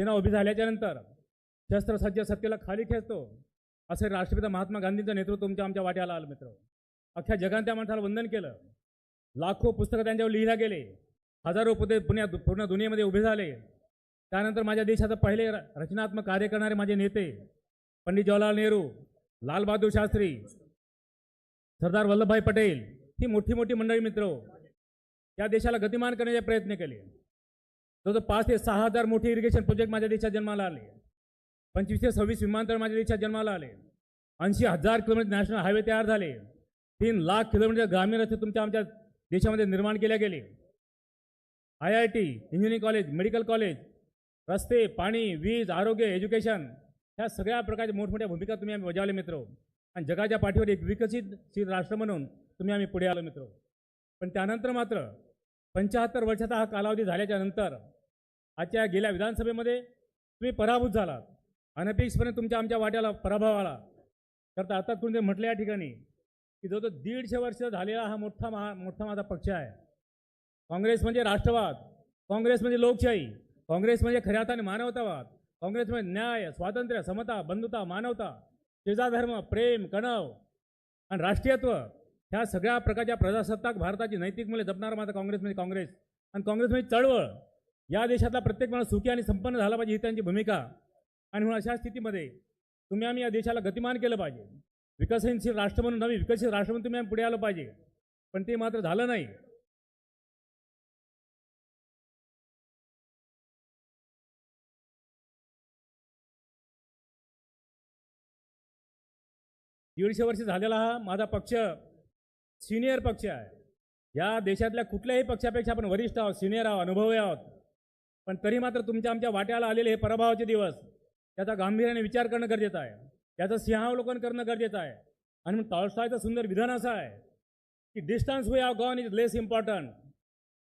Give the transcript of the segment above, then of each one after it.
सेना उभी झाल्याच्यानंतर शस्त्रसज्ज सत्तेला खाली खेचतो. असे राष्ट्रपिता महात्मा गांधींचं नेतृत्व तुमच्या आमच्या वाट्याला आलं मित्र. अख्ख्या जगाने त्या माणसाला वंदन केलं. लाखो पुस्तकं त्यांच्यावर लिहिल्या गेले. हजारो पुते पुण्यात पूर्ण दुनियेमध्ये उभे झाले. त्यानंतर माझ्या देशाचं पहिले र- रचनात्मक कार्य करणारे माझे नेते पंडित जवाहरलाल नेहरू लालबहादूर शास्त्री सरदार वल्लभभाई पटेल ही मोठी मोठी मंडळी मित्र. या देशाला गतिमान करण्याचे प्रयत्न केले. जवळजवळ पाच ते सहा हजार मोठे इरिगेशन प्रोजेक्ट माझ्या देशात जन्माला आले. पंचवीस ते सव्वीस विमानतळ माझ्या देशात जन्माला आले. ऐंशी हजार किलोमीटर नॅशनल हायवे तयार झाले. तीन लाख किलोमीटर ग्रामीण रस्ते तुमच्या आमच्या देशामध्ये निर्माण केले गेले. I I T engineering college medical college रस्ते पाणी वीज आरोग्य एज्युकेशन ह्या सगळ्या प्रकारच्या मोठमोठ्या भूमिका तुम्ही आम्ही बजावले मित्र. आणि जगाच्या पाठीवर एक विकसितशील राष्ट्र म्हणून तुम्ही आम्ही पुढे आलो मित्र. पण त्यानंतर मात्र पंच्याहत्तर वर्षाचा हा कालावधी झाल्याच्यानंतर आजच्या गेल्या विधानसभेमध्ये तुम्ही पराभूत झालात. अनपेक्षितपणे तुमच्या आमच्या वाट्याला पराभव आला. तर आता तुम्ही म्हटलं या ठिकाणी की जो तो दीडशे वर्ष झालेला हा मोठा महा मोठा माझा पक्ष आहे. काँग्रेस म्हणजे राष्ट्रवाद काँग्रेस म्हणजे लोकशाही काँग्रेस म्हणजे खऱ्या अर्थाने मानवतावाद काँग्रेस म्हणजे न्याय स्वातंत्र्य समता बंधुता मानवता शेजाधर्म प्रेम कणव आणि राष्ट्रीयत्व. ह्या सगळ्या प्रकारच्या प्रजासत्ताक भारताची नैतिक मूल्य जपणार माझा काँग्रेसमध्ये म्हणजे काँग्रेस. आणि काँग्रेसमध्ये चळवळ. या देशातला प्रत्येक माणूस सुखी आणि संपन्न झाला पाहिजे ही त्यांची भूमिका. आणि म्हणून अशा स्थितीमध्ये तुम्ही आम्ही या देशाला गतिमान केलं पाहिजे. विकसनशील राष्ट्र म्हणून नवी विकसित राष्ट्र म्हणून तुम्ही आम्ही पुढे आलं पाहिजे. पण ते मात्र झालं नाही. दीडशे वर्ष झालेला हा माझा पक्ष सिनियर पक्ष आहे. या देशातल्या कुठल्याही पक्षापेक्षा आपण वरिष्ठ आहोत सिनियर आहोत अनुभवी आहोत. पण तरी मात्र तुमच्या आमच्या वाट्याला आलेले हे पराभवाचे दिवस त्याचा गांभीर्याने विचार करणं गरजेचं आहे. त्याचं सिंहावलोकन करणं गरजेचं आहे. आणि मग टॉलस्टॉयचं सुंदर विधान असं आहे की distance we have gone is less important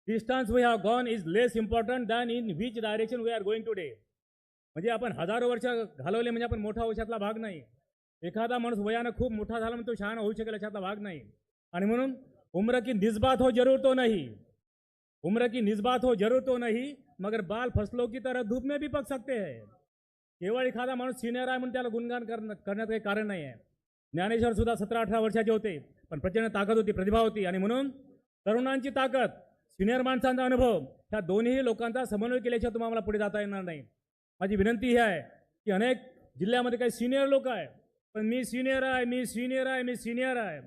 distance we have gone is less important than in which direction we are going today म्हणजे आपण हजारो वर्ष घालवले म्हणजे आपण मोठा वशातला भाग नाही. एखादा माणूस वयानं खूप मोठा झाला म्हणजे तो शहाणा होऊ शकेल अशातला भाग नाही. आणि म्हणून उम्र की निस्बात हो जरूर तो नहीं। उम्र की निस्बात हो जरूर तो नहीं मगर बाल फसलों की तरह धूप में भी पक सकते हैं। केवळ एखादा माणूस सिनियर आहे म्हणून त्याला गुणगान करणं करण्यात काही कारण नाही आहे ज्ञानेश्वर सुद्धा सतरा अठरा वर्षाचे होते पण प्रचंड ताकद होती प्रतिभा होती आणि म्हणून तरुणांची ताकद सिनियर माणसांचा अनुभव ह्या दोन्ही लोकांचा समन्वय केल्याशिवाय तुम्हाला पुढे जाता येणार नाही। माझी विनंती ही आहे की अनेक जिल्ह्यामध्ये काही सिनियर लोक आहे पण मी सिनियर आहे मी सिनियर आहे मी सिनियर आहे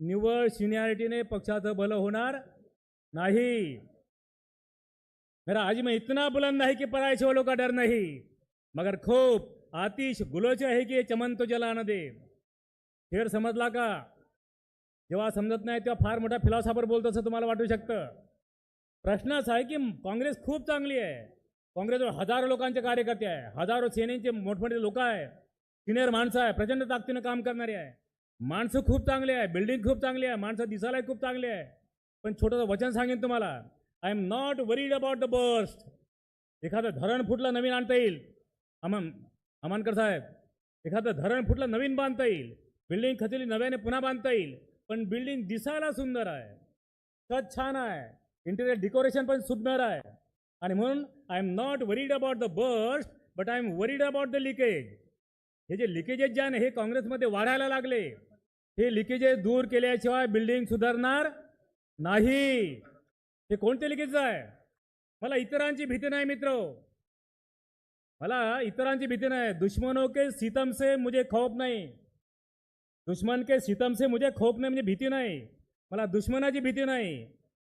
निव्वळ सिनियरिटीने पक्षाचं भलं होणार नाही. मेरा आज मैं इतना बुलंद है कि पराय वालों का डर नहीं. मगर खूप आतिश गुलोच आहे की चमन तो जला न दे. खेळ समजला का? जेव्हा समजत नाही तेव्हा फार मोठा फिलॉसॉफर बोलतो असं तुम्हाला वाटू शकतं. प्रश्नच आहे की काँग्रेस खूप चांगली आहे. काँग्रेसवर हजारो लोकांचे कार्यकर्ते आहे. हजारो सेनेचे मोठमोठे लोक आहे. सिनियर माणसं आहे. प्रचंड ताकदीनं काम करणारी आहे. माणसं खूप चांगली आहे बिल्डिंग खूप चांगली आहे माणसं दिसायला खूप चांगली आहे. पण छोटंसं वचन सांगेन तुम्हाला I am not worried about the burst एखादं धरण फुटलं नवीन आणता येईल. अमन अमानकर साहेब एखादं धरण फुटलं नवीन बांधता येईल. बिल्डिंग खचली नव्याने पुन्हा बांधता येईल. पण बिल्डिंग दिसायला सुंदर आहे. छत छान आहे. इंटेरियर डेकोरेशन पण सुंदर आहे. आणि म्हणून I am not worried about the burst but I am worried about the leakage हे जे लिकेजेस जे आहे ना हे काँग्रेसमध्ये वाढायला लागले. हे लिकेजेस दूर केल्याशिवाय बिल्डिंग सुधारणार नाही. हे कोणते लिकेज आहे? मला इतरांची भीती नाही मित्र. मला इतरांची भीती नाही. दुश्मनों हो के सीतम से मुझे खौफ नाही. दुश्मन के सीतम से मुझे खौफ नाही म्हणजे भीती नाही. मला दुश्मनाची भीती नाही.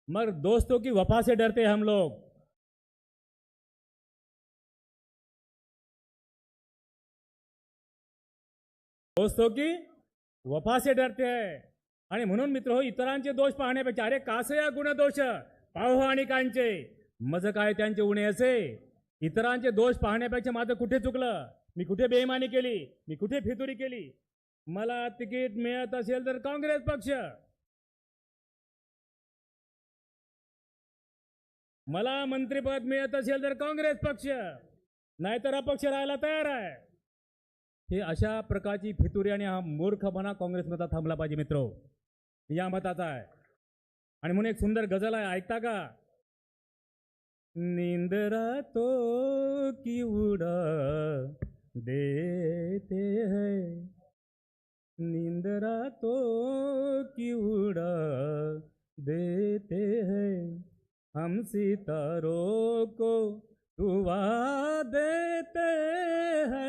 मग दोस्तों की वफा से डरते हम लोग. दोस्तों की वफा से डरते आणि म्हणून मित्र हो इतरांचे दोष पाहण्यापेक्षा अरे कासे या गुण दोष? पाहो आणि कांचे। मज काय त्यांचे उणे असे? इतरांचे दोष पाहण्यापेक्षा माझं कुठे चुकलं? मी कुठे बेईमानी केली? मी कुठे फितुरी केली? मला तिकीट मिळत असेल तर काँग्रेस पक्ष. मला मंत्रिपद मिळत असेल तर काँग्रेस पक्ष. नाहीतर अपक्ष राहायला तयार आहे. हे अशा प्रकारची फितुरी आणि हा मूर्खपणा काँग्रेसमधला थांबला पाहिजे मित्र. या मताचा आहे. आणि म्हणून एक सुंदर गझल आहे. ऐकता का? निंदरा तो की उडा देते है. निंदरा तो की उड़ा देते है. हम सितारों को दुआ देते है.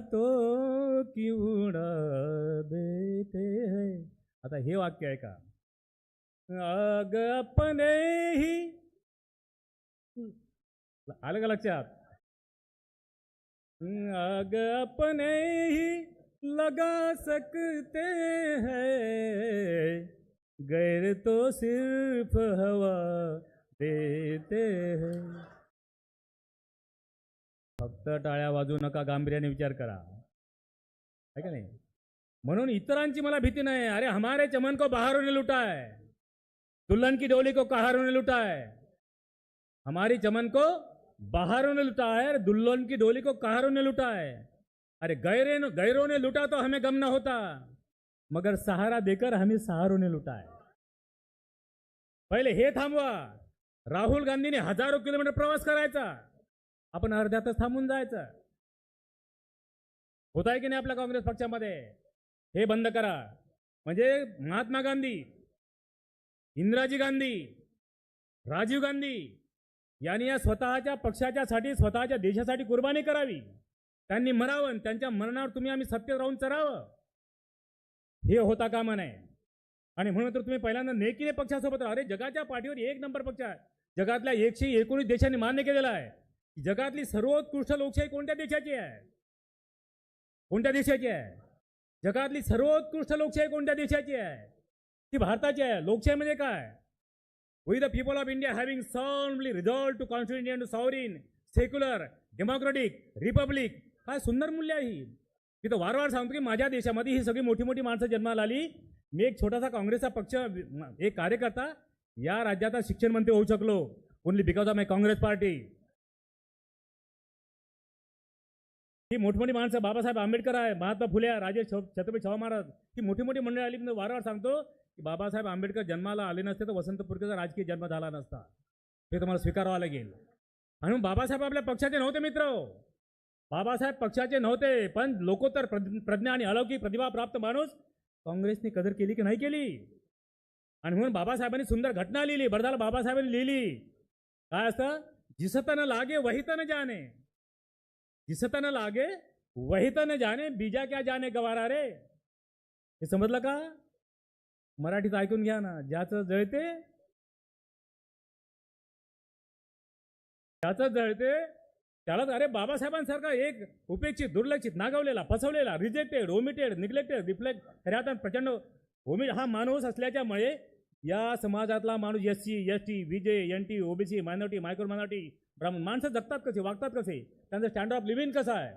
तो रातों की उड़ा देते है. आता हे वाक्य आहे का अग अपने ही. आलं का लक्षात? अग अपने ही लगा सकते है. गैर तो सिर्फ हवा देते है. फक्त टाळ्या वाजू नका गांभीर्याने विचार करा. है का नाही? म्हणून इतरांची मला भीती नाही. अरे हमारे चमन को बाहरों ने लुटा है दुल्हन की डोली को कहारों ने लुटा है हमारी चमन को बाहरों ने लुटा है अरे दुल्हन की डोली को कहारों ने लुटा है अरे गैरे गैरों ने लुटा तो हमें गम न होता. मगर सहारा देकर हमें सहारों ने लुटा है पहिले हे थांबवा. राहुल गांधीने हजारो किलोमीटर प्रवास करायचा. आपण अर्ध्यातच थांबून जायचं. होत आहे की नाही आपल्या काँग्रेस पक्षामध्ये? हे बंद करा. म्हणजे महात्मा गांधी इंदिराजी गांधी राजीव गांधी यांनी या स्वतःच्या पक्षाच्यासाठी स्वतःच्या देशासाठी कुर्बानी करावी. त्यांनी मरावं आणि त्यांच्या मरणावर तुम्ही आम्ही सत्य राहून चरावं हे होता कामा नये. आणि म्हणून तर तुम्ही पहिल्यांदा नेकीने पक्षासोबत राहा. अरे जगाच्या पाठीवर एक नंबर पक्ष आहे. जगातल्या एकशे एकोणीस देशांनी मान्य केलेला आहे. जगातली सर्वोत्कृष्ट लोकशाही कोणत्या देशाची आहे? कोणत्या देशाची आहे? जगातली सर्वोत्कृष्ट लोकशाही कोणत्या देशाची आहे? ती भारताची आहे. लोकशाही म्हणजे काय? We the people of India having solemnly resolved to constitution to sovereign secular democratic republic काय सुंदर मूल्य आहे ही. मी तर वारंवार सांगतो की माझ्या देशामध्ये ही सगळी मोठी मोठी माणसं जन्माला आली. मी एक छोटासा काँग्रेसचा पक्ष एक कार्यकर्ता. या राज्याचा शिक्षण मंत्री होऊ शकलो. Only because of my Congress party ही मोठमोठी माणसं बाबासाहेब आंबेडकर आहे महात्मा फुले आहे, राजे छत्रपती शाहू महाराज. ही मोठी मोठी मंडळी आली मी वारंवार सांगतो की बाबासाहेब आंबेडकर जन्माला आले नसते तर वसंतपूरकेचा राजकीय जन्म झाला नसता. हे तुम्हाला स्वीकारावं लागेल. आणि मग बाबासाहेब आपल्या पक्षाचे नव्हते मित्र. बाबासाहेब पक्षाचे नव्हते पण लोकोत्तर प्रज्ञ प्रज्ञा आणि अलौकिक प्रतिभा प्राप्त माणूस काँग्रेसने कदर केली की नाही केली? आणि म्हणून बाबासाहेबांनी सुंदर घटना लिहिली बरदाला बाबासाहेबांनी लिहिली. काय असतं? जिसतन लागे वहितन जाणे जिसतन लागे वही त न जाणे बीजा क्या जाणे गवारा रे? हे समजलं का? मराठीत ऐकून घ्या ना ज्याचं जळते ज्याचं जळते त्यालाच अरे बाबासाहेबांसारखा एक उपेक्षित दुर्लक्षित नागवलेला फसवलेला रिजेक्टेड ओमिटेड निग्लेक्टेड रिफ्लेक्ट खऱ्या प्रचंड ओमिट हा माणूस असल्याच्यामुळे या समाजातला माणूस S C S T VJ N T OBC minority micro minority Brahmin माणसं जगतात कसे वागतात कसे? त्यांचं स्टँडर्ड ऑफ लिव्हिंग कसं आहे?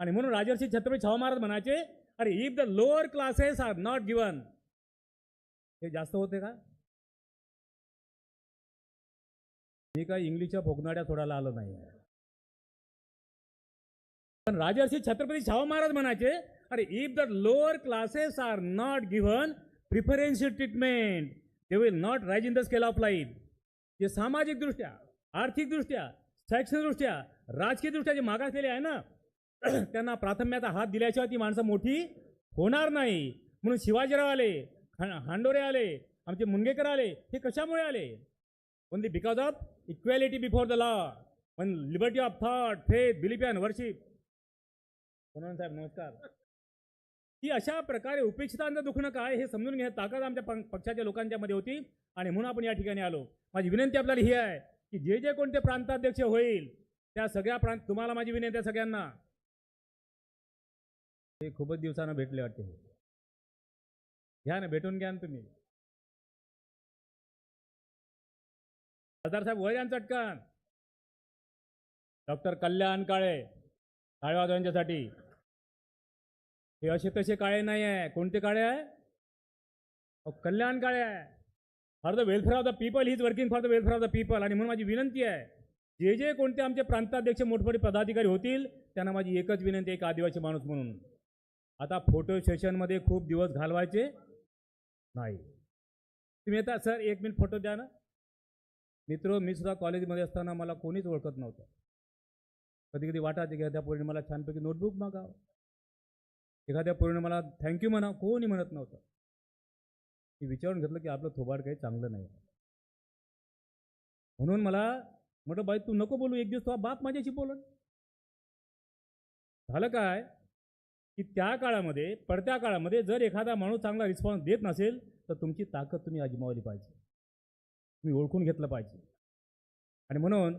आणि म्हणून राजर्षी छत्रपती शाहू महाराज म्हणायचे अरे if the lower classes are not given हे जास्त होते का? मी काही इंग्लिशच्या भोगनाड्या सोडायला आलो नाही. पण राजर्षी छत्रपती शाहू महाराज म्हणायचे अरे if the lower classes are not given preferential treatment they will not rise in the scale of life जे सामाजिकदृष्ट्या आर्थिकदृष्ट्या शैक्षणिकदृष्ट्या राजकीयदृष्ट्या जे मागासलेले आहे ना त्यांना प्राथम्याचा हात दिल्याशिवाय ती माणसं मोठी होणार नाही. म्हणून शिवाजीराव आले हांडोरे आले आमचे मुनगेकर आले हे कशामुळे आले? Only because of equality before the law पण liberty of thought faith belief and worship Sonawane saheb नमस्कार. ही अशा प्रकारे उपेक्षितांचं दुखणं काय हे समजून घ्या ताकद आमच्या पक्षाच्या लोकांच्या मध्ये होती. आणि म्हणून आपण या ठिकाणी आलो. माझी विनंती आपल्याला ही आहे की जे जे कोणते प्रांताध्यक्ष होईल त्या सगळ्या प्रांत तुम्हाला माझी विनंती आहे सगळ्यांना. ते खूपच दिवसानं भेटले वाटते. घ्या ना भेटून घ्या ना तुम्ही. खासदार साहेब वय चटकन. डॉक्टर कल्याण काळे काळेवाद यांच्यासाठी. हे असे तसे काळे नाही आहे कोणते काळे आहे? अहो, कल्याण काळे आहे. For the welfare of the people is working for the welfare of the people आणि म्हणून माझी विनंती आहे जे जे कोणते आमचे प्रांताध्यक्ष मोठमोठे पदाधिकारी होतील त्यांना माझी एकच विनंती एक आदिवासी माणूस म्हणून. आता फोटो सेशनमध्ये खूप दिवस घालवायचे नाही. तुम्ही येता सर एक मिनिट फोटो द्या ना. मित्र मी सुद्धा कॉलेजमध्ये असताना मला कोणीच ओळखत नव्हतं. कधी कधी वाटायचे की एखाद्या पोरीने मला छानपैकी नोटबुक मागावं. एखाद्या पोरीने मला थँक्यू म्हणा कोणी म्हणत नव्हतं. मी विचारून घेतलं की आपलं थोबाड काही चांगलं नाही. म्हणून मला म्हटलं बाई तू नको बोलू एक दिवस तुझा बाप माझ्याशी बोलत झालं काय? की त्या काळामध्ये पडत्या काळामध्ये जर एखादा माणूस चांगला रिस्पॉन्स देत नसेल तर तुमची ताकद तुम्ही अजमावली पाहिजे. तुम्ही ओळखून घेतलं पाहिजे. आणि म्हणून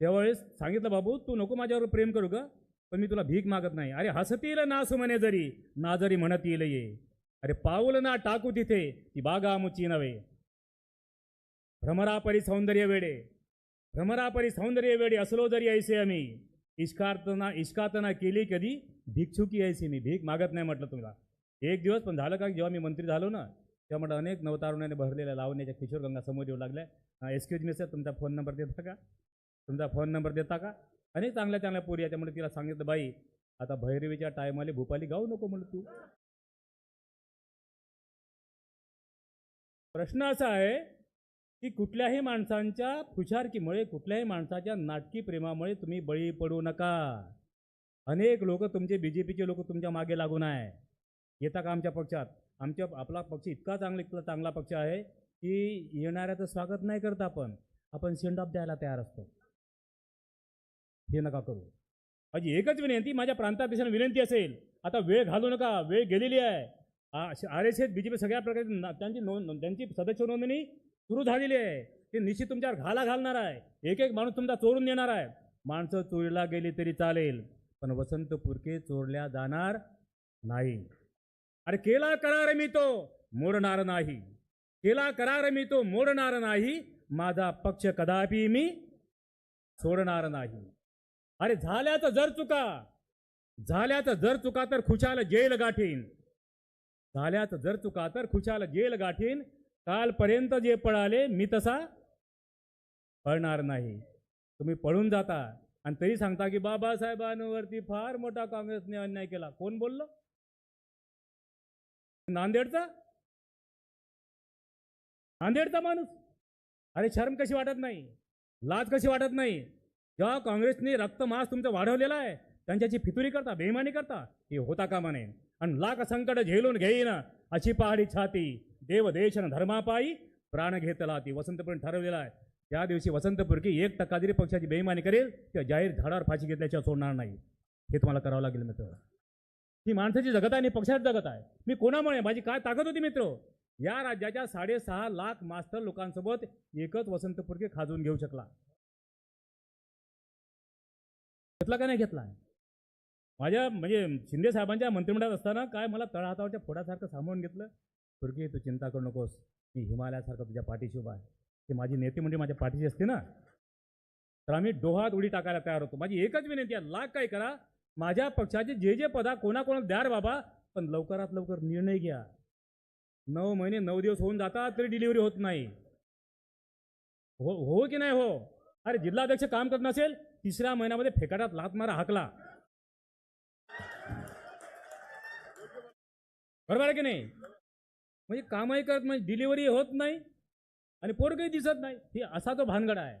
त्यावेळेस सांगितलं बाबू तू नको माझ्यावर प्रेम करू का पण मी तुला भीक मागत नाही. अरे हसतील ना म्हणे जरी ना जरी म्हणत येईल ये. अरे पाऊल ना टाकू तिथे ती बागा मुची नव्हे भ्रमरापरी सौंदर्य वेडे. भ्रमरापरी सौंदर्य वेडे असलो जरी ऐसे आम्ही. इश्कार्तना इश्कातना केली कधी भिक्षुकी ऐसी मी. भीक मागत नाही म्हटलं तुला. एक दिवस पण झालं का जेव्हा मी मंत्री झालो ना तेव्हा म्हटलं अनेक नवतारुण्याने भरलेल्या लावण्याच्या किशोर गंगा समोर येऊ लागल्या. एक्सक्यूज मी सर तुमचा फोन नंबर देता का? तुमचा फोन नंबर देता का? अनेक चांगल्या चांगल्या पोरी आहे त्यामुळे तिला सांगितलं बाई आता भैरवीच्या टायमाले भूपाली गाऊ नको म्हणलं तू. प्रश्न असा आहे की कुठल्याही माणसांच्या फुशारकीमुळे कुठल्याही माणसाच्या नाटकी प्रेमामुळे तुम्ही बळी पडू नका. अनेक लोक तुमचे बी जे पीचे लोक तुमच्या मागे लागून आहे. येता का आमच्या पक्षात? आमच्या आपला पक्ष इतका चांगला इतका चांगला पक्ष आहे की येणाऱ्याचं स्वागत नाही करत आपण. आपण सेंड ऑफ द्यायला तयार असतो. हे नका करू. माझी एकच विनंती माझ्या प्रांतात विनंती असेल आता वेळ घालू नका वेळ गेलेली आहे. R S S B J P सगळ्या प्रकारची त्यांची नोंद त्यांची सदस्य नोंदणी सुरू झालेली आहे. ते निश्चित तुमच्यावर घाला घालणार आहे. एक एक माणूस तुमचा चोरून देणार आहे. माणसं चोरीला गेली तरी चालेल पण वसंत पुरके चोरल्या जाणार नाही. अरे केला करार मी तो मोडणार नाही. केला करार मी तो मोडणार नाही. माझा पक्ष कदापि मी सोडणार नाही. अरे झाल्याचं जर चुका झाल्याचं जर चुका तर खुशाल जेल गाठीन. झाल्याचं जर चुका तर खुशाल गेल गाठीन. कालपर्यंत जे पळाले मी तसा पळणार नाही. तुम्ही पळून जाता. आणि तरी सांगता की बाबासाहेबांवरती फार मोठा काँग्रेसने अन्याय केला. कोण बोललो? नांदेडचा? नांदेडचा माणूस. अरे शर्म कशी वाटत नाही? लाज कशी वाटत नाही? जेव्हा काँग्रेसने रक्तमास तुमचं वाढवलेला आहे त्यांच्याची फितुरी करता बेमानी करता हे होता कामा नये. आणि लाख संकट झेलून घेईन अशी पहाडी छाती. देव देश न धर्मापायी प्राण घेतला ती वसंतपूर ठरवलेला आहे. त्या दिवशी वसंतपुरकी एक टक्का जरी पक्षाची बेईमानी करेल किंवा जाहीर झाडावर फाशी घेतल्याशिवाय सोडणार नाही. हे तुम्हाला करावं लागेल मित्र. ही माणसाची जगत आहे आणि पक्षाची जगत आहे. मी कोणामुळे? माझी काय ताकद होती मित्र? या राज्याच्या साडेसहा लाख मास्टर लोकांसोबत एकच वसंतपुरके खाजून घेऊ शकला. घेतला का नाही घेतला? माझ्या म्हणजे शिंदे साहेबांच्या मंत्रिमंडळात असताना काय मला तळहातावरच्या फोडासारखं सामावून घेतलं? तुर्की तू चिंता करू नकोस. मी हिमालयासारखं तुझ्या पाठीशी उभा आहे. ती माझी नेते म्हणजे माझ्या पाठीशी असते ना? तर आम्ही डोहात उडी टाकायला तयार होतो. माझी एकच विनंती आहे लाख काय करा? माझ्या पक्षाचे जे जे पदा कोणाकोणाला द्या बाबा पण लवकरात लवकर निर्णय घ्या. नऊ महिने नऊ दिवस होऊन जातात तरी डिलिव्हरी होत नाही. हो हो की नाही हो? अरे जिल्हाध्यक्ष काम करत नसेल तिसऱ्या महिन्यामध्ये फेकाटात लात मारा हाकला. बरोबर आहे की नाही? म्हणजे कामही करत म्हणजे डिलिव्हरी होत नाही आणि पोरगही दिसत नाही. हे असा तो भानगड आहे.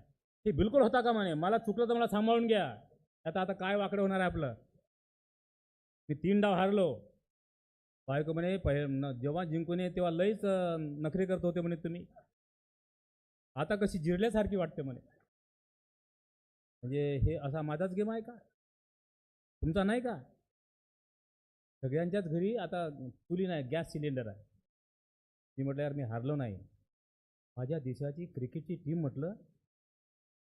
हे बिलकुल होता का म्हणे मला चुकलं तर मला सांभाळून घ्या. आता आता काय वाकडं होणार आहे आपलं? मी तीन डाव हारलो. बायको म्हणे पहि जेव्हा जिंकून ये तेव्हा लईच नखरे करत होते म्हणे तुम्ही. आता कशी जिरल्यासारखी वाटते म्हणे. म्हणजे हे असा माझाच गेम आहे का? तुमचा नाही का? सगळ्यांच्याच घरी आता चुली नाही गॅस सिलेंडर आहे. मी म्हटलं यार मी हारलो नाही. माझ्या देशाची क्रिकेटची टीम म्हटलं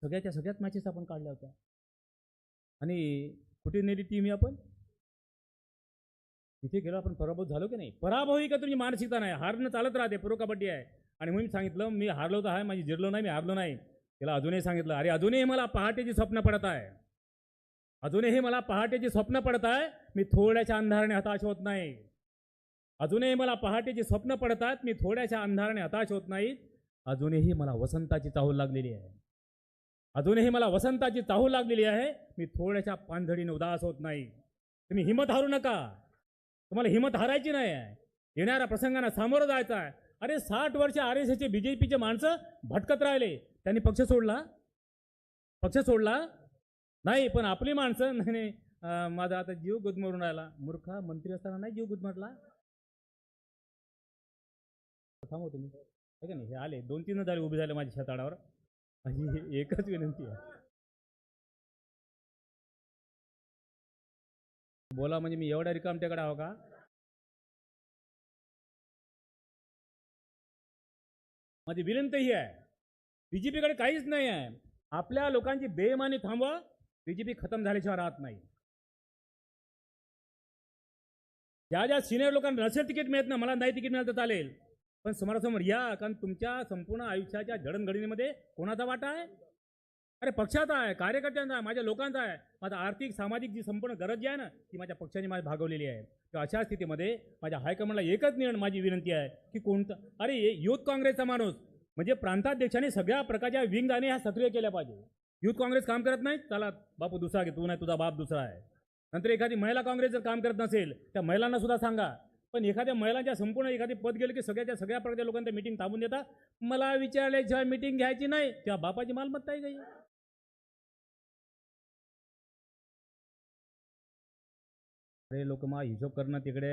सगळ्याच्या सगळ्याच मॅचेस आपण काढल्या होत्या. आणि कुठे नेली टीम ही आपण? तिथे गेलो आपण पराभूत झालो की नाही? पराभव ही का तुमची मानसिकता नाही? हारणं चालत राहते प्रो कबड्डी आहे. आणि म्हणून सांगितलं मी हारलो तर आहे माझी जिरलो नाही मी हारलो नाही. त्याला अजूनही सांगितलं अरे अजूनही मला पहाटेची स्वप्न पडत आहे. अजूनही मला पहाटेची स्वप्न पडत आहे मी थोड्याशा अंधाराने हताश होत नाही. अजूनही मला पहाटेची स्वप्न पडतात मी थोड्याशा अंधाराने हताश होत नाही. अजूनही मला वसंताची चाहूल लागलेली आहे. अजूनही मला वसंताची चाहूल लागलेली आहे मी थोड्याशा पांझडीने उदास होत नाही. तुम्ही हिमत हारू नका. तुम्हाला हिंमत हारायची नाही आहे. येणाऱ्या प्रसंगांना सामोरं जायचं आहे. अरे साठ वर्ष आर एस एसचे बी जे पीचे माणसं भटकत राहिले. त्यांनी पक्ष सोडला? पक्ष सोडला? नाही पण आपली माणसं नाही नाही. माझा आता जीव गुदमरून राहिला. मूर्खा मंत्री असताना नाही जीव गुदमरला थांबव तुम्ही. आहे का नाही हे आले. दोन तीन झाले उभे झाले माझ्या शेताडावर. माझी एकच विनंती आहे. बोला म्हणजे मी एवढ्या रिकामट्याकडे आहो का? माझी विनंती ही आहे. बीजेपीकडे काहीच नाही आहे. आपल्या लोकांची बेमानी थांबवा. बीजेपी खतम झाल्याशिवाय राहत नाही. ज्या ज्या सिनियर लोकांना नसेल तिकीट मिळत ना मला नाही तिकीट मिळालं तर चालेल. पण समोरासमोर या कारण तुमच्या संपूर्ण आयुष्याच्या जडणघडणीमध्ये कोणाचा वाटा आहे? अरे पक्षाचा आहे कार्यकर्त्यांचा आहे माझ्या लोकांचा आहे. माझा आर्थिक सामाजिक जी संपूर्ण गरज जी आहे ना ती माझ्या पक्षाने माझी भागवलेली आहे. तर अशा स्थितीमध्ये माझ्या हायकमांडला एकच निर्णय माझी विनंती आहे की कोणतं अरे युथ काँग्रेसचा माणूस म्हणजे प्रांताध्यक्षाने सगळ्या प्रकारच्या विंग जाणे ह्या सक्रिय केल्या पाहिजे. युथ काँग्रेस काम करत नाही चला बापू दुसरा घे तू नाही तुझा बाप दुसरा आहे. नंतर एखादी महिला काँग्रेस जर काम करत नसेल त्या महिलांना सुद्धा सांगा. पण एखाद्या महिलांच्या संपूर्ण एखादी पद गेलं की सगळ्याच्या सगळ्या प्रकारच्या लोकांच्या मीटिंग थांबून देतात मला विचारल्याशिवाय मीटिंग घ्यायची नाही तेव्हा बापाची मालमत्ता आहे काही अरे लोक मा हिशोब करणं तिकडे.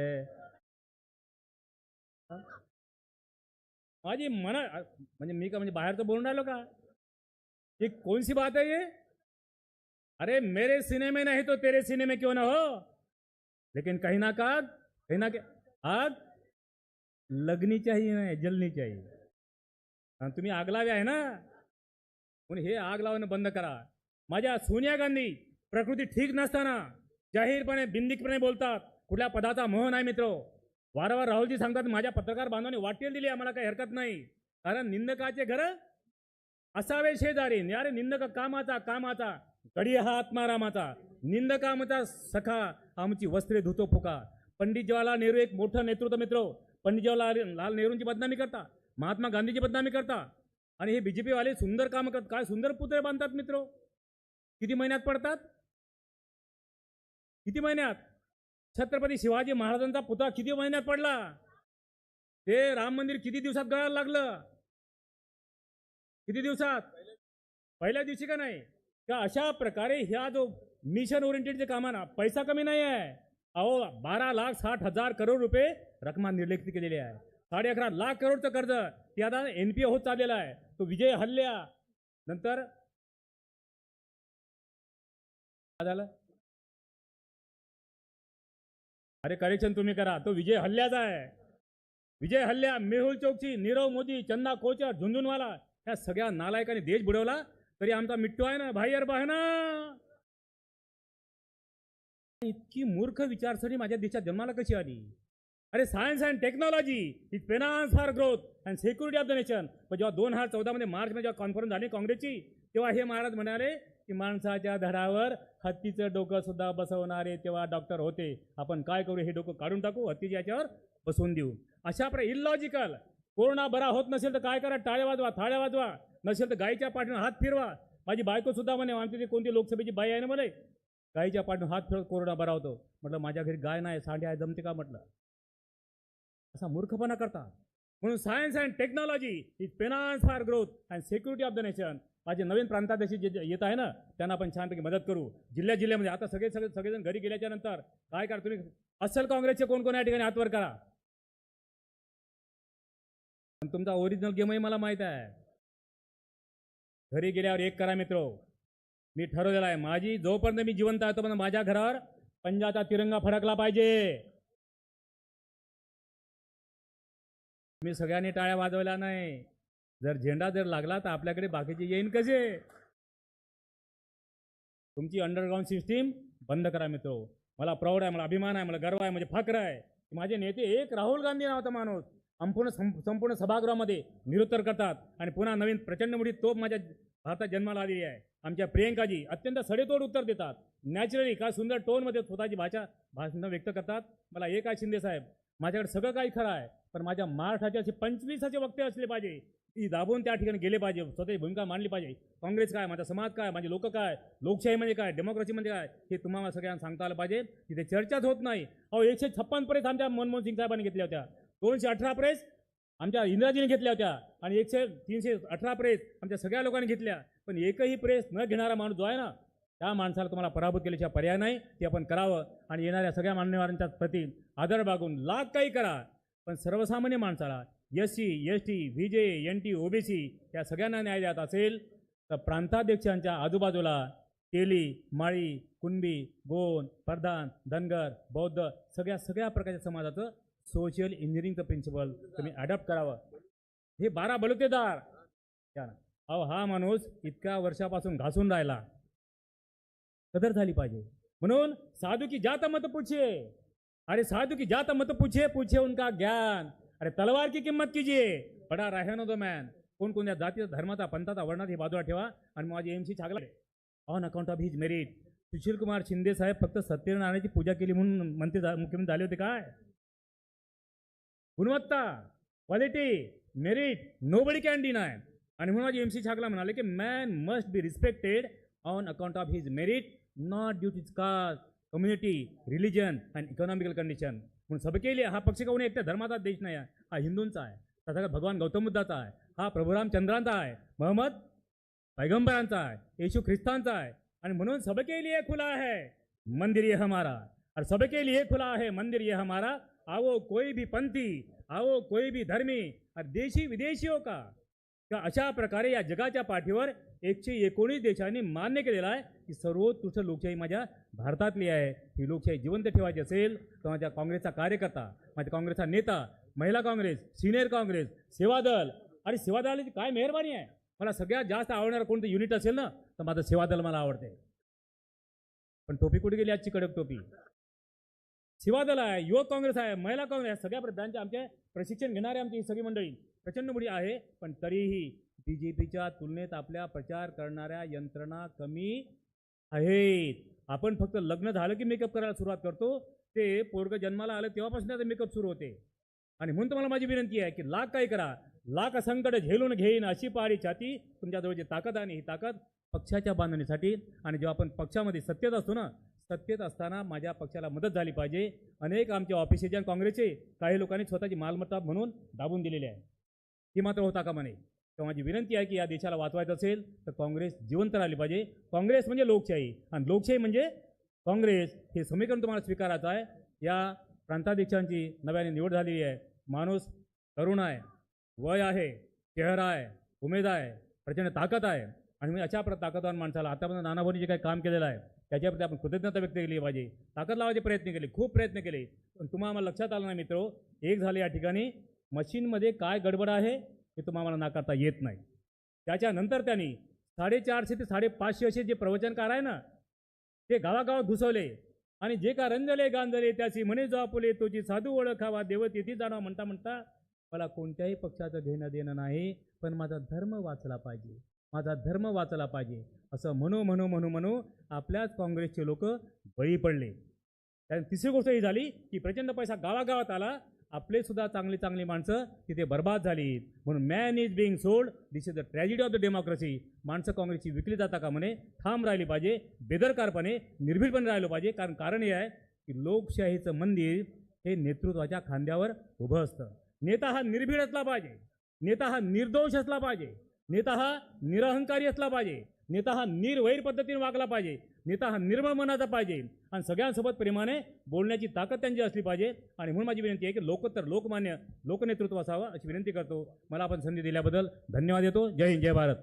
माझी मना म्हणजे मी का म्हणजे बाहेरचं बोलून राहिलो का? ही कोणसी बात आहे ये अरे मेरे सीने में नहीं तो तेरे सीने में क्यों ना हो? लेकिन कहीं ना का कहीं ना के आग? लगनी चाहिए नाही जलनी चाहिए। आणि तुम्ही आग लावे आहे ना? म्हणून हे आग लावणं बंद करा। माझ्या सोनिया गांधी प्रकृती ठीक नसताना जाहीरपणे बिंदिकपणे बोलतात कुठल्या पदाचा मोह नाही मित्र। वारंवार राहुलजी सांगतात माझ्या पत्रकार बांधवांनी वाटेल दिली आम्हाला काही हरकत नाही। कारण निंदकाचे घर असावे शेजारी अरे निंदक कामाचा कामाचा। कडी हा आत्मारामाचा निंदकामचा सखा आमची वस्त्रे धुतो फुका. पंडित जवाहरलाल नेहरू एक मोठं नेतृत्व मित्र. पंडित जवाहरलाल लाल नेहरूंची बदनामी करता महात्मा गांधीची बदनामी करता. आणि हे बीजेपी वाले सुंदर काम करतात काय सुंदर पुतळे बांधतात मित्र? किती महिन्यात पडतात? किती महिन्यात? छत्रपती शिवाजी महाराजांचा पुतळा किती महिन्यात पडला? ते राम मंदिर किती दिवसात गळायला लागलं? किती दिवसात? पहिल्या दिवशी का नाही? का अशा प्रकारे ह्या जो मिशन ओरिएंटेड जे कामाना पैसा कमी नाही आहे अहो बारा लाख साठ हजार करोड रुपये रकमा निर्लेखित केलेली आहे. साडे अकरा लाख करोडचं कर्ज ते आता एन पी होत चाललेलं आहे. तो विजय हल्ल्या. नंतर झालं? अरे करेक्शन तुम्ही करा. तो विजय हल्ल्याचा आहे. विजय हल्ल्या मेहुल चौकसी नीरव मोदी चंदा कोचर झुंझुनवाला ह्या सगळ्या नालायकाने देश बुडवला. तरी आमचा मिट्टू आहे ना भाई अर बहना इतकी मूर्ख विचारसरणी माझ्या देशात जन्माला कशी आली? अरे science and technology is penance for growth and security of the nation पण जेव्हा दोन हजार चौदामध्ये मार्चमध्ये जेव्हा कॉन्फरन्स झाली काँग्रेसची तेव्हा हे महाराज म्हणाले की माणसाच्या धडावर हत्तीचं डोकं सुद्धा बसवणारे तेव्हा डॉक्टर होते. आपण काय करू हे डोकं काढून टाकू हत्तीच्या याच्यावर बसवून देऊ. अशा प्रकारे इलॉजिकल कोरोना बरा होत नसेल तर काय करा टाळ्या वाजवा थाळ्या वाजवा. नसेल तर गायीच्या पाठीनं हात फिरवा. माझी बायको सुद्धा म्हणे आमची ती कोणती लोकसभेची बाई आहे ना म्हणे गायीच्या पाठीनं हात फिरत कोरोना बरा होतो. म्हटलं माझ्या घरी गाय नाही सांडी आहे जमते का? म्हटलं. असा मूर्खपणा करता म्हणून science and technology is penance for growth and security of the nation माझे नवीन प्रांताध्यक्ष जे येत आहे ना त्यांना आपण छानपैकी मदत करू. जिल्ह्या जिल्ह्यामध्ये आता सगळे सगळे सगळेजण घरी गेल्याच्यानंतर काय करा तुम्ही? अस्सल काँग्रेसचे कोण कोण या ठिकाणी हातवर करा. पण तुमचा ओरिजिनल गेमही मला माहीत आहे. घरी गेल्यावर एक करा मित्र. मी ठरवलेलं आहे माझी जोपर्यंत मी जिवंत आहे तोपर्यंत माझ्या घरावर पंजाचा तिरंगा फडकला पाहिजे. मी सगळ्यांनी टाळ्या वाजवल्या नाही. जर झेंडा जर लागला तर आपल्याकडे बाकीचे येईन कसे? तुमची अंडरग्राऊंड सिस्टीम बंद करा मित्र. मला प्राऊड आहे मला अभिमान आहे मला गर्व आहे म्हणजे फक्र आहे. माझे नेते एक राहुल गांधी नावाचा माणूस. संपूर्ण संपूर्ण सभागृहामध्ये निरुत्तर करतात. आणि पुन्हा नवीन प्रचंड मोठी तोप माझ्या भारतात जन्माला आलेली आहे. आमच्या प्रियंकाजी अत्यंत सडेतोड उत्तर देतात. नॅचरली काय सुंदर टोनमध्ये स्वतःची भाषा भाषण व्यक्त करतात? मला एक आहे शिंदे साहेब. माझ्याकडे सगळं काही खरं आहे पण माझ्या महाराष्ट्राचे असे पंचवीसाचे वक्ते असले पाहिजे ती दाबून त्या ठिकाणी गेले पाहिजे स्वतःची भूमिका मांडली पाहिजे. काँग्रेस काय माझा समाज काय माझे लोक काय लोकशाही म्हणजे काय डेमोक्रेसी म्हणजे काय हे तुम्हाला सगळ्यांना सांगता आलं पाहिजे. तिथे चर्चाच होत नाही. अहो एकशे छप्पन आमच्या मनमोहन सिंग साहेबांनी घेतल्या होत्या. दोनशे अठरा प्रेस आमच्या इंदिराजीने घेतल्या होत्या आणि एकशे तीनशे अठरा प्रेस आमच्या सगळ्या लोकांनी घेतल्या. पण एकही प्रेस न घेणारा माणूस जो आहे ना त्या माणसाला तुम्हाला पराभूत केल्याशिवाय पर्याय नाही. ते आपण करावं आणि येणाऱ्या सगळ्या मान्यवरांच्या प्रती आदर बागून लाख काही करा. पण सर्वसामान्य माणसाला S C S T V J N T OBC या सगळ्यांना न्याय द्यात असेल तर प्रांताध्यक्षांच्या आजूबाजूला तेली माळी कुणबी गोंड प्रधान धनगर बौद्ध सगळ्या सगळ्या प्रकारच्या समाजाचं सोशल इंजिनिअरिंगचं प्रिन्सिपल तुम्ही अडॉप्ट करावं. हे बारा बलुतेदार. अहो हा माणूस इतक्या वर्षापासून घासून राहिला. कदर झाली पाहिजे. म्हणून साधू की जात मत पूछे. अरे साधू की जात मत पूछे पूछे उनका ज्ञान. अरे तलवार की किंमत कीजिए. बडा राहनो दो मॅन कोण कोणत्या जातीचा धर्माचा पंथाचा वर्णात हे बाजूला ठेवा आणि माझी M C Chagla. On account of his merit Sushil Kumar Shinde saheb फक्त सत्यनारायणाची पूजा केली म्हणून मंत्री झा- मुख्यमंत्री झाले होते काय? गुणवत्ता quality merit nobody can deny आणि म्हणून माझी एम सी छागला म्हणाले की man must be respected on account of his merit not due to caste community religion and economical condition म्हणून सबके लिए हा पक्ष कोणी एकट्या धर्माचा देश नाही आहे. हा हिंदूंचा आहे. तथागत भगवान गौतम बुद्धाचा आहे. हा प्रभू रामचंद्रांचा आहे. महम्मद पैगंबरांचा आहे. येशू ख्रिस्तांचा आहे. आणि म्हणून सबके लिए खुला है मंदिर ये हमारा. और सबके लिए खुला है मंदिर ये हमारा. आओ कोई भी पंथी आओ कोई भी धर्मी देशी विदेशियों का का अशा प्रकारे या जगाच्या पाठीवर एकशे एकोणीस देशांनी मान्य केलेलं आहे की सर्वोत्कृष्ट लोकशाही माझ्या भारतातली आहे. ही लोकशाही जिवंत ठेवायची असेल तर माझ्या काँग्रेसचा कार्यकर्ता माझ्या काँग्रेसचा नेता महिला काँग्रेस सिनियर काँग्रेस सेवादल आणि सेवादलाची काय मेहरबानी आहे? मला सगळ्यात जास्त आवडणारं कोणतं युनिट असेल ना तर माझं सेवादल मला आवडते. पण टोपी कुठे गेली आजची कडक टोपी? शिवादल आहे युवक काँग्रेस आहे महिला काँग्रेस आहे, सगळ्या प्रधानचे आमचे प्रशिक्षण घेणारे आमची ही सगळी मंडळी प्रचंड मोठी आहे पण तरीही बी जे पीच्या तुलनेत आपल्या प्रचार करणाऱ्या यंत्रणा कमी आहेत. आपण फक्त लग्न झालं की मेकअप करायला सुरुवात करतो ते पोरग जन्माला आलं तेव्हापासून त्याचा मेकअप सुरू होते. आणि म्हणून तुम्हाला माझी विनंती आहे की लाख काय करा लाख संकट झेलून घेईन अशी पारी छाती तुमच्याजवळची ताकद आणि ही ताकद पक्षाच्या बांधणीसाठी. आणि जेव्हा आपण पक्षामध्ये सत्तेत असतो ना सत्तेत असताना माझ्या पक्षाला मदत झाली पाहिजे. अनेक आमचे ऑफिसेचे आणि काँग्रेसचे काही लोकांनी स्वतःची मालमत्ता म्हणून दाबून दिलेली आहे. ही मात्र होता का म्हणे तर माझी विनंती आहे की या देशाला वाचवायचं असेल तर काँग्रेस जिवंत राहिली पाहिजे. काँग्रेस म्हणजे लोकशाही आणि लोकशाही म्हणजे काँग्रेस. हे समीकरण तुम्हाला स्वीकारायचं आहे. या प्रांताध्यक्षांची नव्याने निवड झालेली आहे. माणूस तरुण आहे वय आहे चेहरा आहे उमेद आहे प्रचंड ताकद आहे. आणि मी अशा प्र ताकदवान माणसाला आतापर्यंत नानाभाऊनी जे काही काम केलेलं आहे त्याच्याप्रती आपण कृतज्ञता व्यक्त केली पाहिजे. ताकद लावायचे प्रयत्न केले खूप प्रयत्न केले. पण तुम्हाला लक्षात आलं नाही मित्र एक झाले या ठिकाणी मशीनमध्ये काय गडबड आहे हे तुम्हाला नाकारता येत नाही. त्याच्यानंतर त्यांनी साडेचारशे ते साडेपाचशे असे जे प्रवचनकार आहे ना ते गावागावात घुसवले. आणि जे का रंजले गांजले त्याची म्हणे जो आपुले तुझी साधू ओळखावा देव तिथे जाणं म्हणता म्हणता मला कोणत्याही पक्षाचं घेणं देणं नाही पण माझा धर्म वाचला पाहिजे. माझा धर्म वाचला पाहिजे. असं म्हणू म्हणू म्हणू म्हणू आपल्याच काँग्रेसचे लोक बळी पडले. त्यात तिसरी गोष्ट ही झाली की प्रचंड पैसा गावागावात आला. आपले सुद्धा चांगली चांगली माणसं तिथे बर्बाद झाली. म्हणून man is being sold this is the tragedy of the democracy माणसं काँग्रेसची विकली जाता का म्हणे? ठाम राहिली पाहिजे. बेदरकारपणे निर्भीडपणे राहिलं पाहिजे. कारण कारण हे आहे की लोकशाहीचं मंदिर हे नेतृत्वाच्या खांद्यावर उभं असतं. नेता हा निर्भीड असला पाहिजे. नेता हा निर्दोष असला पाहिजे. नेता हा निरहंकारी असला पाहिजे. नेता हा निर्वैर पद्धतीने वागला पाहिजे. नेता हा निर्मळ मनाचा पाहिजे. आणि सगळ्यांसोबत प्रेमाने बोलण्याची ताकद त्यांची असली पाहिजे. आणि म्हणून माझी विनंती आहे की लोकोत्तर लोकमान्य लोकनेतृत्व असावं अशी विनंती करतो. मला आपण संधी दिल्याबद्दल धन्यवाद देतो. जय हिंद जय भारत.